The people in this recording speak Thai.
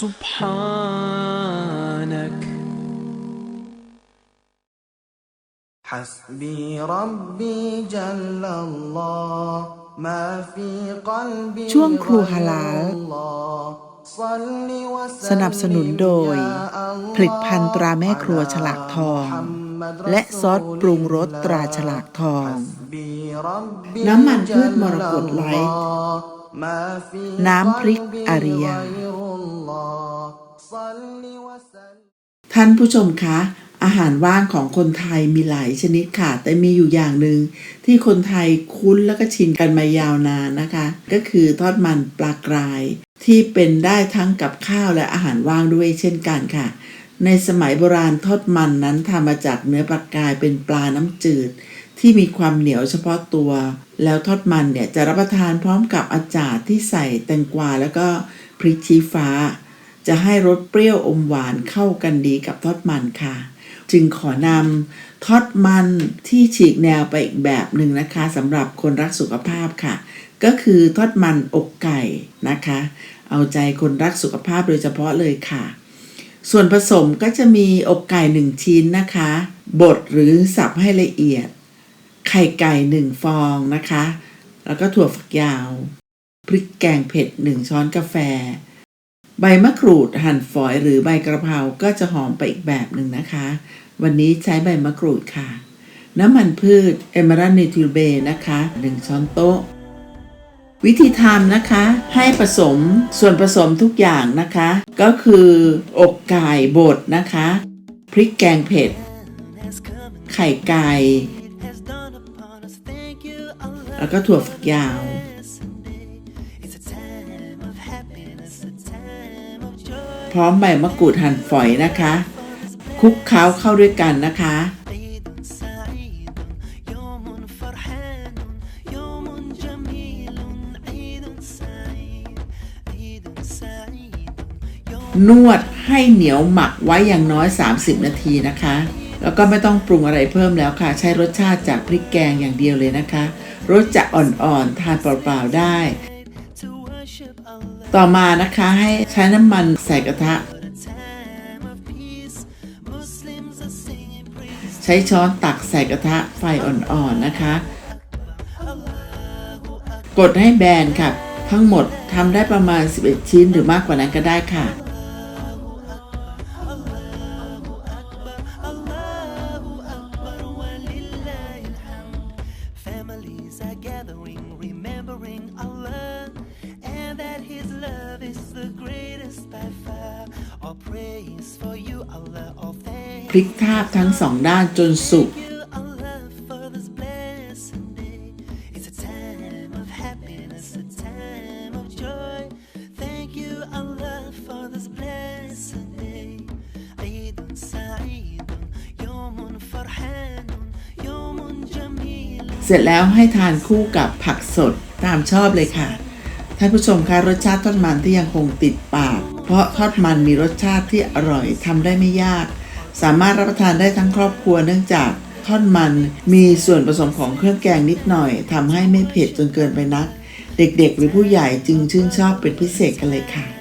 سبحانك حسبي ربي جل الله ما في قلبي ช่วงครูฮาลาล غير الله صل وسلم สนับสนุนโดย يا الله ผลิตภัณฑ์ตราแม่ครัวฉลากทอง محمد และซอสปรุงรสตราฉลากทอง حسبي ربي น้ำมันพืชมรกต جل ไลท์ الله ما في น้ำพริก قلبي อาริยา ท่านผู้ชมคะ อาหารว่างของคนไทยมีหลายชนิดค่ะ แต่มีอยู่อย่างหนึ่งที่คนไทยคุ้นแล้วก็ชินกันมายาวนานนะคะ ก็คือทอดมันปลากราย ที่เป็นได้ทั้งกับข้าวและอาหารว่างด้วยเช่นกันค่ะ ในสมัยโบราณทอดมันนั้นทำมาจากเนื้อปลากรายเป็นปลาน้ำจืด ที่มีความเหนียวเฉพาะตัว แล้วทอดมันเนี่ยจะรับประทานพร้อมกับอาจารย์ที่ใส่แตงกวาแล้วก็พริกชี้ฟ้า จะให้รสเปรี้ยวอมหวานเข้ากันดีกับทอดมันค่ะ จึงขอนำทอดมันที่ฉีกแนวไปอีกแบบหนึ่งนะคะสำหรับคนรักสุขภาพค่ะ ก็คือทอดมันอกไก่นะคะ เอาใจคนรักสุขภาพโดยเฉพาะเลยค่ะ ส่วนผสมก็จะมีอกไก่หนึ่งชิ้นนะคะบดหรือสับให้ละเอียด ไข่ไก่หนึ่งฟองนะคะ แล้วก็ถั่วฝักยาว พริกแกงเผ็ดหนึ่งช้อนกาแฟ ใบมะกรูดหั่นฝอยหรือใบกระเพราก็จะหอมไปอีกแบบหนึ่งนะคะ วันนี้ใช้ใบมะกรูดค่ะ น้ำมันพืชเอเมรัลเนทิลเบนะคะ 1 ช้อนโต๊ะ วิธีทำนะคะ ให้ผสมส่วนผสมทุกอย่างนะคะ ก็คือ อกไก่บดนะคะ พริกแกงเผ็ด ไข่ไก่ แล้วก็ถั่วฝักยาว พร้อมใบมะกรูดหั่นฝอยนะคะ คลุกเคล้าเข้าด้วยกันนะคะ นวดให้เหนียวหมักไว้อย่างน้อย 30 นาทีนะคะ แล้วก็ไม่ต้องปรุงอะไรเพิ่มแล้วค่ะ ใช้รสชาติจากพริกแกงอย่างเดียวเลยนะคะ รสจะอ่อนๆ ทานเปล่าๆได้ ต่อมานะคะให้ใช้น้ำมันใส่กระทะ ใช้ช้อนตักใส่กระทะไฟอ่อนๆนะคะ กดให้แบนค่ะ ทั้งหมดทำได้ประมาณ 11 ชิ้นหรือมากกว่านั้นก็ได้ค่ะ love is the greatest by far all praise for you Allah all thanks พลิกคาบทั้งสองด้านจนสุก เสร็จแล้วให้ทานคู่กับผักสดตามชอบเลยค่ะ ท่านผู้ชมคะรสชาติทอดมันที่ยังคงติดปาก เพราะทอดมันมีรสชาติที่อร่อยทำได้ไม่ยาก สามารถรับประทานได้ทั้งครอบครัวเนื่องจากทอดมันมีส่วนผสมของเครื่องแกงนิดหน่อยทำให้ไม่เผ็ดจนเกินไปนัก เด็กๆ หรือผู้ใหญ่จึงชื่นชอบเป็นพิเศษกันเลยค่ะ